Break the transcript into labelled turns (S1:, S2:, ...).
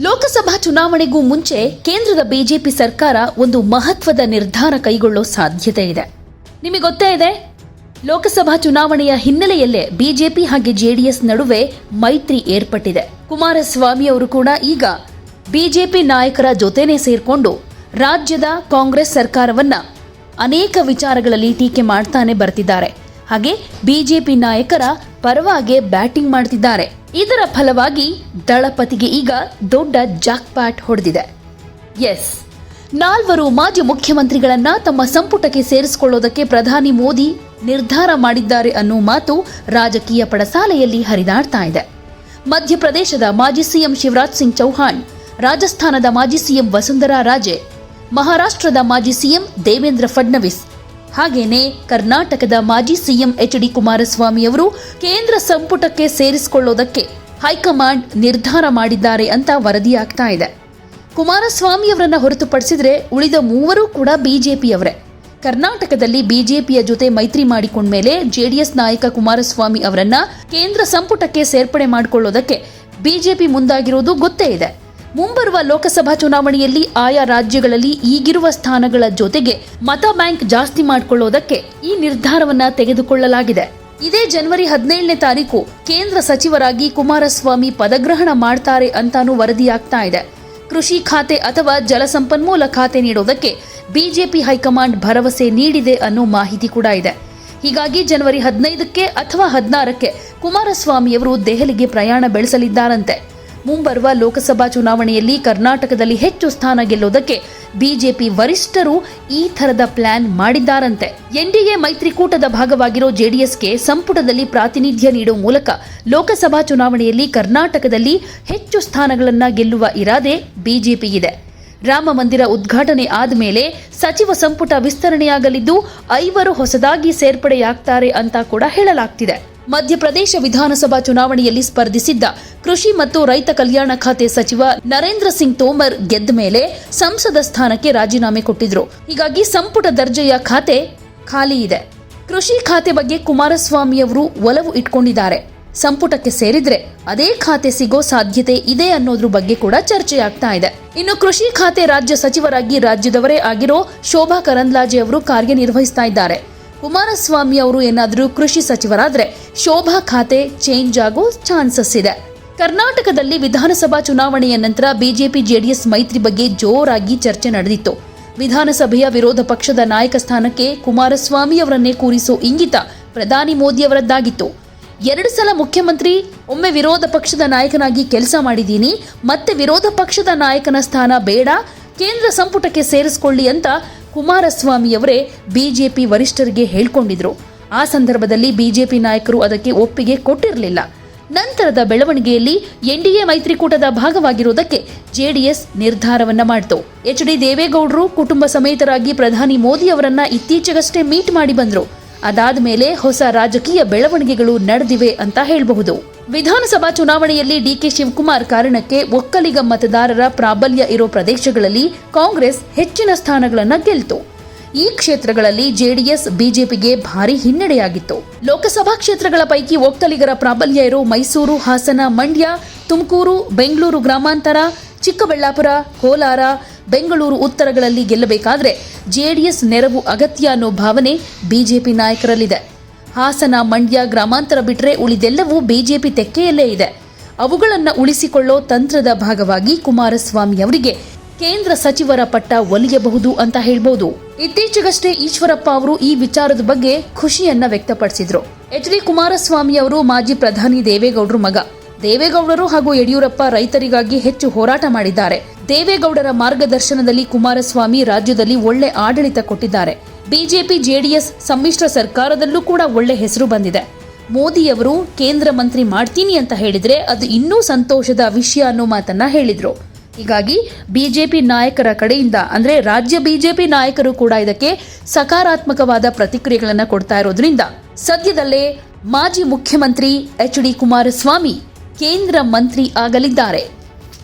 S1: ಲೋಕಸಭಾ ಚುನಾವಣೆಗೂ ಮುಂಚೆ ಕೇಂದ್ರದ ಬಿಜೆಪಿ ಸರ್ಕಾರ ಒಂದು ಮಹತ್ವದ ನಿರ್ಧಾರ ಕೈಗೊಳ್ಳೋ ಸಾಧ್ಯತೆ ಇದೆ. ನಿಮಗೆ ಗೊತ್ತೇ ಇದೆ? ಲೋಕಸಭಾ ಚುನಾವಣೆಯ ಹಿನ್ನೆಲೆಯಲ್ಲೇ ಬಿಜೆಪಿ ಹಾಗೆ ಜೆಡಿಎಸ್ ನಡುವೆ ಮೈತ್ರಿ ಏರ್ಪಟ್ಟಿದೆ. ಕುಮಾರಸ್ವಾಮಿ ಅವರು ಕೂಡ ಈಗ ಬಿಜೆಪಿ ನಾಯಕರ ಜೊತೆನೇ ಸೇರ್ಕೊಂಡು ರಾಜ್ಯದ ಕಾಂಗ್ರೆಸ್ ಸರ್ಕಾರವನ್ನ ಅನೇಕ ವಿಚಾರಗಳಲ್ಲಿ ಟೀಕೆ ಮಾಡ್ತಾನೆ ಬರ್ತಿದ್ದಾರೆ. ಹಾಗೆ ಬಿಜೆಪಿ ನಾಯಕರ ಪರವಾಗಿ ಬ್ಯಾಟಿಂಗ್ ಮಾಡ್ತಿದ್ದಾರೆ. ಇದರ ಫಲವಾಗಿ ದಳಪತಿಗೆ ಈಗ ದೊಡ್ಡ ಜಾಕ್ಪ್ಯಾಟ್ ಹೊಡೆದಿದೆ. ಎಸ್. ನಾಲ್ವರು ಮಾಜಿ ಮುಖ್ಯಮಂತ್ರಿಗಳನ್ನ ತಮ್ಮ ಸಂಪುಟಕ್ಕೆ ಸೇರಿಸಿಕೊಳ್ಳೋದಕ್ಕೆ ಪ್ರಧಾನಿ ಮೋದಿ ನಿರ್ಧಾರ ಮಾಡಿದ್ದಾರೆ ಅನ್ನೋ ಮಾತು ರಾಜಕೀಯ ಪಡಸಾಲೆಯಲ್ಲಿ ಹರಿದಾಡ್ತಾ ಇದೆ. ಮಧ್ಯಪ್ರದೇಶದ ಮಾಜಿ ಸಿಎಂ ಶಿವರಾಜ್ ಸಿಂಗ್ ಚೌಹಾಣ್, ರಾಜಸ್ಥಾನದ ಮಾಜಿ ಸಿಎಂ ವಸುಂಧರಾ ರಾಜೆ ಮಹಾರಾಷ್ಟ್ರದ ಮಾಜಿ ಸಿಎಂ ದೇವೇಂದ್ರ ಫಡ್ನವೀಸ್. ಹಾಗೇನೆ ಕರ್ನಾಟಕದ ಮಾಜಿ ಸಿಎಂ ಎಚ್ ಡಿ ಕುಮಾರಸ್ವಾಮಿ ಅವರು ಕೇಂದ್ರ ಸಂಪುಟಕ್ಕೆ ಸೇರಿಸಿಕೊಳ್ಳೋದಕ್ಕೆ ಹೈಕಮಾಂಡ್ ನಿರ್ಧಾರ ಮಾಡಿದ್ದಾರೆ ಅಂತ ವರದಿಯಾಗ್ತಾ ಇದೆ. ಕುಮಾರಸ್ವಾಮಿ ಅವರನ್ನ ಹೊರತುಪಡಿಸಿದ್ರೆ ಉಳಿದ ಮೂವರೂ ಕೂಡ ಬಿಜೆಪಿಯವರೇ ಕರ್ನಾಟಕದಲ್ಲಿ ಬಿಜೆಪಿಯ ಜೊತೆ ಮೈತ್ರಿ ಮಾಡಿಕೊಂಡ್ಮೇಲೆ ಜೆಡಿಎಸ್ ನಾಯಕ ಕುಮಾರಸ್ವಾಮಿ ಅವರನ್ನ ಕೇಂದ್ರ ಸಂಪುಟಕ್ಕೆ ಸೇರ್ಪಡೆ ಮಾಡಿಕೊಳ್ಳೋದಕ್ಕೆ ಬಿಜೆಪಿ ಮುಂದಾಗಿರೋದು ಗೊತ್ತೇ ಇದೆ. ಮುಂಬರುವ ಲೋಕಸಭಾ ಚುನಾವಣೆಯಲ್ಲಿ ಆಯಾ ರಾಜ್ಯಗಳಲ್ಲಿ ಈಗಿರುವ ಸ್ಥಾನಗಳ ಜೊತೆಗೆ ಮತ ಬ್ಯಾಂಕ್ ಜಾಸ್ತಿ ಮಾಡಿಕೊಳ್ಳೋದಕ್ಕೆ ಈ ನಿರ್ಧಾರವನ್ನ ತೆಗೆದುಕೊಳ್ಳಲಾಗಿದೆ. ಇದೇ ಜನವರಿ ಹದಿನೇಳನೇ ತಾರೀಕು ಕೇಂದ್ರ ಸಚಿವರಾಗಿ ಕುಮಾರಸ್ವಾಮಿ ಪದಗ್ರಹಣ ಮಾಡ್ತಾರೆ ಅಂತಾನೂ ವರದಿಯಾಗ್ತಾ ಇದೆ. ಕೃಷಿ ಖಾತೆ ಅಥವಾ ಜಲಸಂಪನ್ಮೂಲ ಖಾತೆ ನೀಡೋದಕ್ಕೆ ಬಿಜೆಪಿ ಹೈಕಮಾಂಡ್ ಭರವಸೆ ನೀಡಿದೆ ಅನ್ನೋ ಮಾಹಿತಿ ಕೂಡ ಇದೆ. ಹೀಗಾಗಿ ಜನವರಿ ಹದಿನೈದಕ್ಕೆ ಅಥವಾ ಹದಿನಾರಕ್ಕೆ ಕುಮಾರಸ್ವಾಮಿಯವರು ದೆಹಲಿಗೆ ಪ್ರಯಾಣ ಬೆಳೆಸಲಿದ್ದಾರಂತೆ. ಮುಂಬರುವ ಲೋಕಸಭಾ ಚುನಾವಣೆಯಲ್ಲಿ ಕರ್ನಾಟಕದಲ್ಲಿ ಹೆಚ್ಚು ಸ್ಥಾನ ಗೆಲ್ಲೋದಕ್ಕೆ ಬಿಜೆಪಿ ವರಿಷ್ಠರು ಈ ಥರದ ಪ್ಲಾನ್ ಮಾಡಿದ್ದಾರಂತೆ. ಎನ್ಡಿಎ ಮೈತ್ರಿಕೂಟದ ಭಾಗವಾಗಿರೋ ಜೆಡಿಎಸ್ಗೆ ಸಂಪುಟದಲ್ಲಿ ಪ್ರಾತಿನಿಧ್ಯ ನೀಡುವ ಮೂಲಕ ಲೋಕಸಭಾ ಚುನಾವಣೆಯಲ್ಲಿ ಕರ್ನಾಟಕದಲ್ಲಿ ಹೆಚ್ಚು ಸ್ಥಾನಗಳನ್ನು ಗೆಲ್ಲುವ ಇರಾದೆ ಬಿಜೆಪಿಗಿದೆ ರಾಮ ಮಂದಿರ ಉದ್ಘಾಟನೆ ಆದಮೇಲೆ ಸಚಿವ ಸಂಪುಟ ವಿಸ್ತರಣೆಯಾಗಲಿದ್ದು ಐವರು ಹೊಸದಾಗಿ ಸೇರ್ಪಡೆಯಾಗ್ತಾರೆ ಅಂತ ಕೂಡ ಹೇಳಲಾಗ್ತಿದೆ. ಮಧ್ಯಪ್ರದೇಶ ವಿಧಾನಸಭಾ ಚುನಾವಣೆಯಲ್ಲಿ ಸ್ಪರ್ಧಿಸಿದ್ದ ಕೃಷಿ ಮತ್ತು ರೈತ ಕಲ್ಯಾಣ ಖಾತೆ ಸಚಿವ ನರೇಂದ್ರ ಸಿಂಗ್ ತೋಮರ್ ಗೆದ್ದ ಮೇಲೆ ಸಂಸದ ಸ್ಥಾನಕ್ಕೆ ರಾಜೀನಾಮೆ ಕೊಟ್ಟಿದ್ರು. ಹೀಗಾಗಿ ಸಂಪುಟ ದರ್ಜೆಯ ಖಾತೆ ಖಾಲಿ ಇದೆ. ಕೃಷಿ ಖಾತೆ ಬಗ್ಗೆ ಕುಮಾರಸ್ವಾಮಿ ಅವರು ಒಲವು ಇಟ್ಕೊಂಡಿದ್ದಾರೆ. ಸಂಪುಟಕ್ಕೆ ಸೇರಿದ್ರೆ ಅದೇ ಖಾತೆ ಸಿಗೋ ಸಾಧ್ಯತೆ ಇದೆ ಅನ್ನೋದ್ರ ಬಗ್ಗೆ ಕೂಡ ಚರ್ಚೆಯಾಗ್ತಾ ಇದೆ. ಇನ್ನು ಕೃಷಿ ಖಾತೆ ರಾಜ್ಯ ಸಚಿವರಾಗಿ ರಾಜ್ಯದವರೇ ಆಗಿರೋ ಶೋಭಾ ಕರಂದ್ಲಾಜೆ ಅವರು ಕಾರ್ಯನಿರ್ವಹಿಸ್ತಾ ಇದ್ದಾರೆ. ಕುಮಾರಸ್ವಾಮಿ ಅವರು ಏನಾದರೂ ಕೃಷಿ ಸಚಿವರಾದ್ರೆ ಶೋಭಾ ಖಾತೆ ಚೇಂಜ್ ಆಗೋ ಚಾನ್ಸಸ್ ಇದೆ. ಕರ್ನಾಟಕದಲ್ಲಿ ವಿಧಾನಸಭಾ ಚುನಾವಣೆಯ ನಂತರ ಬಿಜೆಪಿ, ಜೆಡಿಎಸ್ ಮೈತ್ರಿ ಬಗ್ಗೆ ಜೋರಾಗಿ ಚರ್ಚೆ ನಡೆದಿತ್ತು. ವಿಧಾನಸಭೆಯ ವಿರೋಧ ಪಕ್ಷದ ನಾಯಕ ಸ್ಥಾನಕ್ಕೆ ಕುಮಾರಸ್ವಾಮಿ ಅವರನ್ನೇ ಕೂರಿಸೋ ಇಂಗಿತ ಪ್ರಧಾನಿ ಮೋದಿ ಅವರದ್ದಾಗಿತ್ತು. ಎರಡು ಸಲ ಮುಖ್ಯಮಂತ್ರಿ, ಒಮ್ಮೆ ವಿರೋಧ ಪಕ್ಷದ ನಾಯಕನಾಗಿ ಕೆಲಸ ಮಾಡಿದ್ದೀನಿ, ಮತ್ತೆ ವಿರೋಧ ಪಕ್ಷದ ನಾಯಕನ ಸ್ಥಾನ ಬೇಡ, ಕೇಂದ್ರ ಸಂಪುಟಕ್ಕೆ ಸೇರಿಸಿಕೊಳ್ಳಿ ಅಂತ ಕುಮಾರಸ್ವಾಮಿಯವರೇ ಬಿಜೆಪಿ ವರಿಷ್ಠರಿಗೆ ಹೇಳ್ಕೊಂಡಿದ್ರು. ಆ ಸಂದರ್ಭದಲ್ಲಿ ಬಿಜೆಪಿ ನಾಯಕರು ಅದಕ್ಕೆ ಒಪ್ಪಿಗೆ ಕೊಟ್ಟಿರಲಿಲ್ಲ. ನಂತರದ ಬೆಳವಣಿಗೆಯಲ್ಲಿ ಎನ್ಡಿಎ ಮೈತ್ರಿಕೂಟದ ಭಾಗವಾಗಿರುವುದಕ್ಕೆ ಜೆಡಿಎಸ್ ನಿರ್ಧಾರವನ್ನ ಮಾಡಿತು. ಎಚ್ ಡಿ ದೇವೇಗೌಡರು ಕುಟುಂಬ ಸಮೇತರಾಗಿ ಪ್ರಧಾನಿ ಮೋದಿ ಅವರನ್ನ ಇತ್ತೀಚೆಗಷ್ಟೇ ಮೀಟ್ ಮಾಡಿ ಬಂದರು. ಅದಾದ ಮೇಲೆ ಹೊಸ ರಾಜಕೀಯ ಬೆಳವಣಿಗೆಗಳು ನಡೆದಿವೆ ಅಂತ ಹೇಳಬಹುದು. ವಿಧಾನಸಭಾ ಚುನಾವಣೆಯಲ್ಲಿ ಡಿಕೆ ಶಿವಕುಮಾರ್ ಕಾರಣಕ್ಕೆ ಒಕ್ಕಲಿಗ ಮತದಾರರ ಪ್ರಾಬಲ್ಯ ಇರೋ ಪ್ರದೇಶಗಳಲ್ಲಿ ಕಾಂಗ್ರೆಸ್ ಹೆಚ್ಚಿನ ಸ್ಥಾನಗಳನ್ನು ಗೆಲ್ತು. ಈ ಕ್ಷೇತ್ರಗಳಲ್ಲಿ ಜೆಡಿಎಸ್, ಬಿಜೆಪಿಗೆ ಭಾರಿ ಹಿನ್ನಡೆಯಾಗಿತ್ತು. ಲೋಕಸಭಾ ಕ್ಷೇತ್ರಗಳ ಪೈಕಿ ಒಕ್ಕಲಿಗರ ಪ್ರಾಬಲ್ಯ ಇರೋ ಮೈಸೂರು, ಹಾಸನ, ಮಂಡ್ಯ, ತುಮಕೂರು, ಬೆಂಗಳೂರು ಗ್ರಾಮಾಂತರ, ಚಿಕ್ಕಬಳ್ಳಾಪುರ, ಕೋಲಾರ, ಬೆಂಗಳೂರು ಉತ್ತರಗಳಲ್ಲಿ ಗೆಲ್ಲಬೇಕಾದರೆ ಜೆಡಿಎಸ್ ನೆರವು ಅಗತ್ಯ ಅನ್ನೋ ಭಾವನೆ ಬಿಜೆಪಿ ನಾಯಕರಲ್ಲಿದೆ. ಹಾಸನ, ಮಂಡ್ಯ ಗ್ರಾಮಾಂತರ ಬಿಟ್ಟರೆ ಉಳಿದೆಲ್ಲವೂ ಬಿಜೆಪಿ ತೆಕ್ಕೆಯಲ್ಲೇ ಇದೆ. ಅವುಗಳನ್ನು ಉಳಿಸಿಕೊಳ್ಳೋ ತಂತ್ರದ ಭಾಗವಾಗಿ ಕುಮಾರಸ್ವಾಮಿ ಅವರಿಗೆ ಕೇಂದ್ರ ಸಚಿವರ ಪಟ್ಟ ಒಲಿಯಬಹುದು ಅಂತ ಹೇಳ್ಬೋದು. ಇತ್ತೀಚೆಗಷ್ಟೇ ಈಶ್ವರಪ್ಪ ಅವರು ಈ ವಿಚಾರದ ಬಗ್ಗೆ ಖುಷಿಯನ್ನ ವ್ಯಕ್ತಪಡಿಸಿದ್ರು. ಎಚ್ ಡಿ ಕುಮಾರಸ್ವಾಮಿ ಅವರು ಮಾಜಿ ಪ್ರಧಾನಿ ದೇವೇಗೌಡರು ಮಗ. ದೇವೇಗೌಡರು ಹಾಗೂ ಯಡಿಯೂರಪ್ಪ ರೈತರಿಗಾಗಿ ಹೆಚ್ಚು ಹೋರಾಟ ಮಾಡಿದ್ದಾರೆ. ದೇವೇಗೌಡರ ಮಾರ್ಗದರ್ಶನದಲ್ಲಿ ಕುಮಾರಸ್ವಾಮಿ ರಾಜ್ಯದಲ್ಲಿ ಒಳ್ಳೆ ಆಡಳಿತ ಕೊಟ್ಟಿದ್ದಾರೆ. ಬಿಜೆಪಿ, ಜೆಡಿಎಸ್ ಸಮ್ಮಿಶ್ರ ಸರ್ಕಾರದಲ್ಲೂ ಕೂಡ ಒಳ್ಳೆ ಹೆಸರು ಬಂದಿದೆ. ಮೋದಿಯವರು ಕೇಂದ್ರ ಮಂತ್ರಿ ಮಾಡ್ತೀನಿ ಅಂತ ಹೇಳಿದ್ರೆ ಅದು ಇನ್ನೂ ಸಂತೋಷದ ವಿಷಯ ಅನ್ನೋ ಮಾತನ್ನ ಹೇಳಿದ್ರು. ಹೀಗಾಗಿ ಬಿಜೆಪಿ ನಾಯಕರ ಕಡೆಯಿಂದ, ಅಂದರೆ ರಾಜ್ಯ ಬಿಜೆಪಿ ನಾಯಕರು ಕೂಡ ಇದಕ್ಕೆ ಸಕಾರಾತ್ಮಕವಾದ ಪ್ರತಿಕ್ರಿಯೆಗಳನ್ನು ಕೊಡ್ತಾ ಇರೋದ್ರಿಂದ ಸದ್ಯದಲ್ಲೇ ಮಾಜಿ ಮುಖ್ಯಮಂತ್ರಿ ಎಚ್ ಡಿ ಕುಮಾರಸ್ವಾಮಿ ಕೇಂದ್ರ ಮಂತ್ರಿ ಆಗಲಿದ್ದಾರೆ.